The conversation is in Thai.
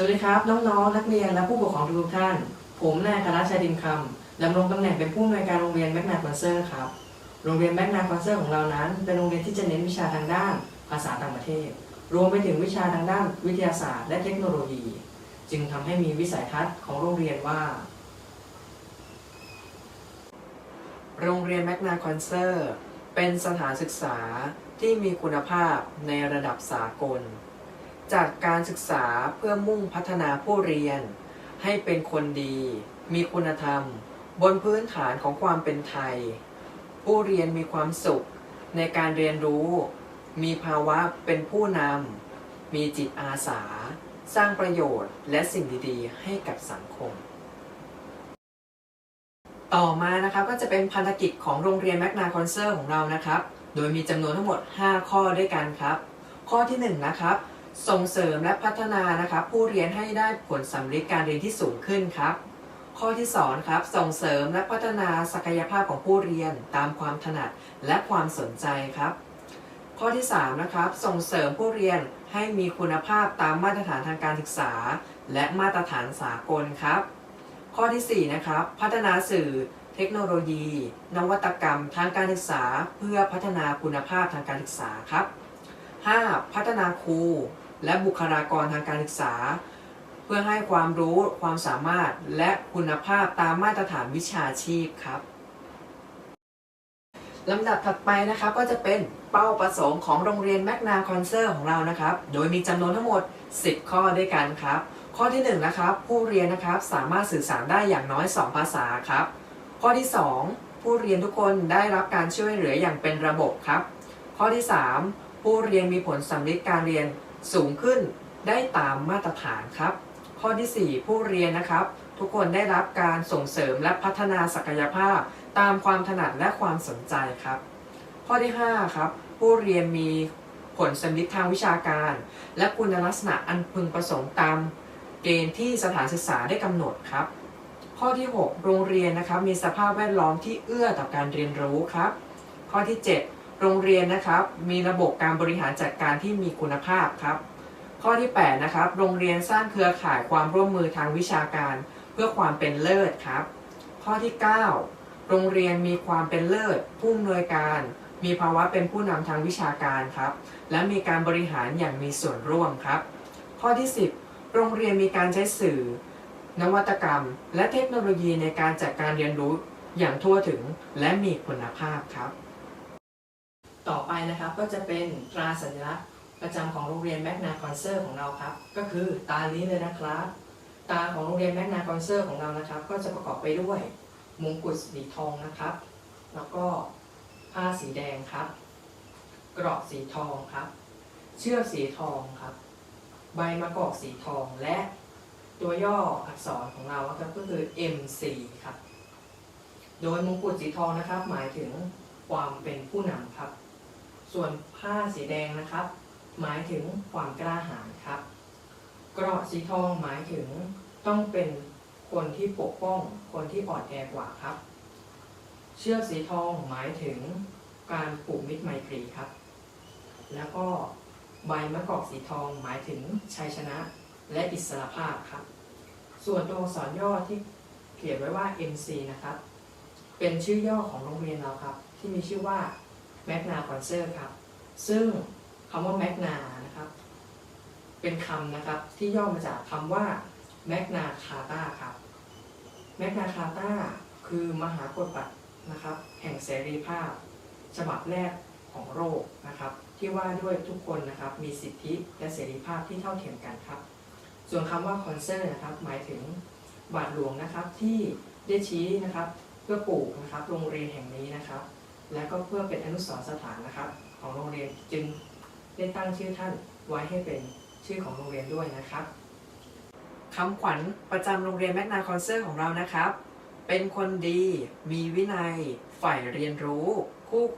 สวัสดีครับ น้องๆ นักเรียนและผู้ปกครองทุกท่าน ผมนายคณะชัยดินคำดำรงตำแหน่งเป็นผู้อำนวยการโรงเรียนแมกนาคอนเซอร์ครับ โรงเรียนแมกนาคอนเซอร์ของเรานั้น เป็นโรงเรียนที่จะเน้นวิชาทางด้านภาษาต่างประเทศ รวมไปถึงวิชาทางด้านวิทยาศาสตร์ และเทคโนโลยี จึงทำให้มีวิสัยทัศน์ของโรงเรียนว่า โรงเรียนแมกนาคอนเซอร์เป็นสถานศึกษาที่มีคุณภาพในระดับสากล จัดการศึกษาเพื่อมุ่งพัฒนาผู้เรียน ให้เป็นคนดี มีคุณธรรม บนพื้นฐานของความเป็นไทย ผู้เรียนมีความสุขในการเรียนรู้ มีภาวะเป็นผู้นำ มีจิตอาสา สร้างประโยชน์และสิ่งดี ๆ ให้กับสังคม ต่อมานะครับก็จะเป็นพันธกิจของโรงเรียนแมกนาคอนเซอร์ของเรานะครับ โดยมีจำนวนทั้งหมด 5 ข้อด้วยกันครับ ข้อที่ 1 นะครับ ส่งเสริมและพัฒนานะครับผู้เรียนให้ได้ผลสำลิดการเรียนที่สูงขึ้นครับ ข้อที่2ครับส่งเสริมและพัฒนาศักยภาพของผู้เรียนตามความถนัดและความสนใจครับ ข้อที่3นะครับส่งเสริมผู้เรียนให้มีคุณภาพตามมาตรฐานทางการศึกษา และมาตรฐานสากลครับ ข้อทีสี่4นะครับพัฒนาสื่อเทคโนโลยี นวัตกรรมทางการศึกษา เพื่อพัฒนาคุณภาพทางการศึกษาครับ 5. พัฒนาครู และบุคลากรทางการศึกษา เพื่อให้ความรู้ความสามารถและคุณภาพตามมาตรฐานวิชาชีพครับลำดับถัดไปนะครับก็จะเป็นเป้าประสงค์ของโรงเรียนแมกนาคอนเซอร์ของเรานะครับ โดยมีจำนวนทั้งหมด 10 ข้อด้วยกันครับ ข้อที่1นะครับผู้เรียนนะครับสามารถสื่อสารได้อย่างน้อย 2 ภาษาครับ ข้อที่ 2 ผู้เรียนทุกคนได้รับการช่วยเหลืออย่างเป็นระบบครับ ข้อที่ 3 ผู้เรียนมีผลสำลิดการเรียน สูงขึ้นได้ตามมาตรฐานครับ ข้อทีสี่ 4 ผู้เรียนนะครับ ทุกคนได้รับการส่งเสริมและพัฒนาศักยภาพ ตามความถนัดและความสนใจครับ ข้อที่ 5 ครับ ผู้เรียนมีผลสำลิดทางวิชาการ และคุณลักษณะอันพึงประสงค์ตามเกณฑ์ที่สถานศึกษาได้กำหนดครับ ข้อที่ 6 โรงเรียนนะครับมีสภาพแวดล้อมที่เอื้อต่อการเรียนรู้ครับ ข้อที่ 7 โรงเรียนนะครับ มีระบบการบริหารจัดการที่มีคุณภาพครับ ข้อที่8นะครับโรงเรียนสร้างเครือข่ายความร่วมมือทางวิชาการ เพื่อความเป็นเลิศครับ ข้อที่ 9 โรงเรียนมีความเป็นเลิศผู้อำนวยการ มีภาวะเป็นผู้นำทางวิชาการครับ และมีการบริหารอย่างมีส่วนร่วมครับ ข้อที่ 10 โรงเรียนมีการใช้สื่อ นวัตกรรม และเทคโนโลยีในการจัดการเรียนรู้อย่างทั่วถึงและมีคุณภาพครับ ต่อไปนะครับก็จะเป็นตราสัญลักษณ์ประจำของโรงเรียนแมกนาคอนเซอร์ของเราครับ ก็คือตานี้เลยนะครับ ตาของโรงเรียนแมกนาคอนเซอร์ของเรานะครับ ก็จะประกอบไปด้วยมงกุฎสีทองนะครับ แล้วก็ผ้าสีแดงครับเกราะสีทองครับ เชือกสีทองครับ ใบมะกอกสีทองและตัวย่ออักษรของเราครับก็คือ MC ครับ โดยมงกุฎสีทองนะครับ หมายถึงความเป็นผู้นำ สีแดงนะครับ หมายถึงความกล้าหาญครับ เกราะสีทองหมายถึงต้องเป็นคนที่ปกป้อง คนที่อ่อนแอกว่าครับ เชือกสีทองหมายถึงการปลูกมิตรไมตรีครับ แล้วก็ใบมะกอกสีทองหมายถึงชัยชนะและอิสรภาพครับ ส่วนตัวอักษรย่อที่เขียนไว้ว่า MC นะครับ เป็นชื่อย่อของโรงเรียนเราครับ ที่มีชื่อว่าแมกนาคอนเซอร์ครับ ซึ่งคำว่าแมกนานะครับ เป็นคำนะครับที่ย่อมาจากคำว่าแมกนาคาตาครับแมกนาคาตาคือมหากฎบัตรนะครับ แห่งเสรีภาพ ฉบับแรกของโลกนะครับ ที่ว่าด้วยทุกคนนะครับมีสิทธิและเสรีภาพที่เท่าเทียมกันครับ ส่วนคำว่าคอนเซอร์นะครับหมายถึงบาทหลวงนะครับที่ได้ชี้นะครับเพื่อปลูกนะครับโรงเรียนแห่งนี้นะครับ และก็เพื่อเป็นอนุสรณ์สถานนะครับ ของโรงเรียนจึงได้ตั้งชื่อท่านไว้ให้เป็นชื่อของโรงเรียนด้วยนะครับคำขวัญประจำโรงเรียนแมกนาคอนเซอร์ของเรานะครับ เป็นคนดี มีวินัยใฝ่เรียนรู้ คู่